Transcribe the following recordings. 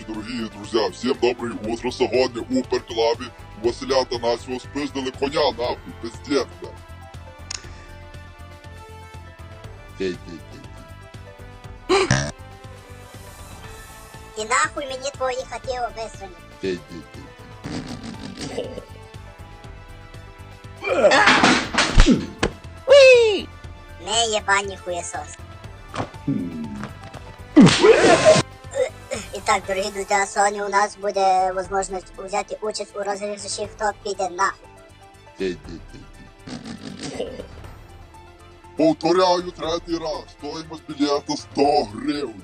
друзі, всім доброе утро. Сьогодні у перклабі Василя Танасьова спиздили коня нахуй, пиздец, блядь. І нахуй мені твої обесрані. Дей-дей-дей. Не єбані хуєсос. Так, дорогі друзі, сьогодні у нас буде можливість взяти участь у розіграші, хто піде нахуй. Повторяю третій раз. Стоїмость білета 100 гривень.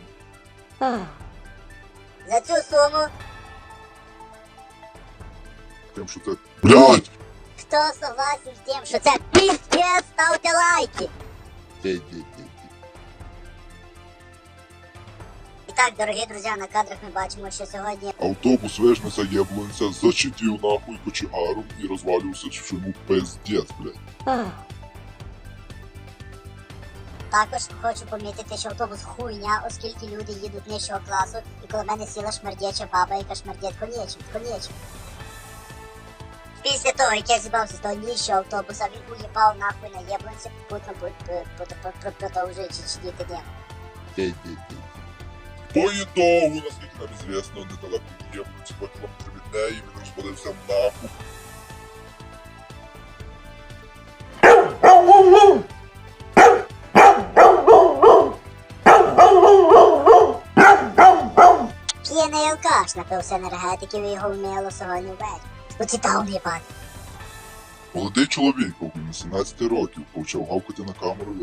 За цю суму, Тим, що це... Блядь! хто согласен з тим, що це піздець, ставте лайки. Так, дорогі друзі, на кадрах ми бачимо, що сьогодні Автобус Вижниця Яблонця зачитів нахуй кочегаром і розвалився чому пиздец, блядь. також хочу помітити, що автобус хуйня, оскільки люди їдуть нижчого класу, і коло мене сіла шмердяча баба, яка шмердять конєчим, конєчим. Після того, як я зібрався з того нижчого автобуса, він уїбав нахуй на єблонці, попутно продовжуючи чидіти небо. По ітогу, наскільки нам известно, недалеко від Яблонці, по кілометрі від неї, він розпалився нахуй. П'єний алкаш напився енергетиків і його вміло сьогодні ввечері. Оці таун їбать. Молодий чоловік, около 18 років, почав гавкати на камеру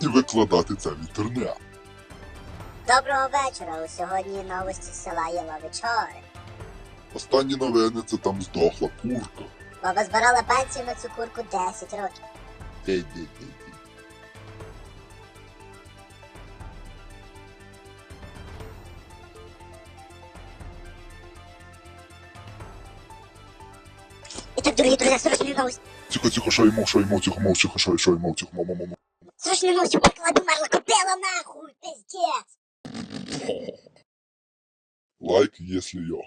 і викладати це в інтернет. Доброго вечора. У сьогодні новості села Єловичори. Останні новини це там здохла курка. Баба збирала пенсію на цю курку 10 років. Дей-дей-дей-дей. І так, дорогі друзі, срочні новості. Тихо, тихо, що йому, що йому, тихо, мов, тихо, що, йому, тихо, мов, мов, мов. Срочні новості, покладу мерла кобила нахуй, пиздец. Лайк, если йо.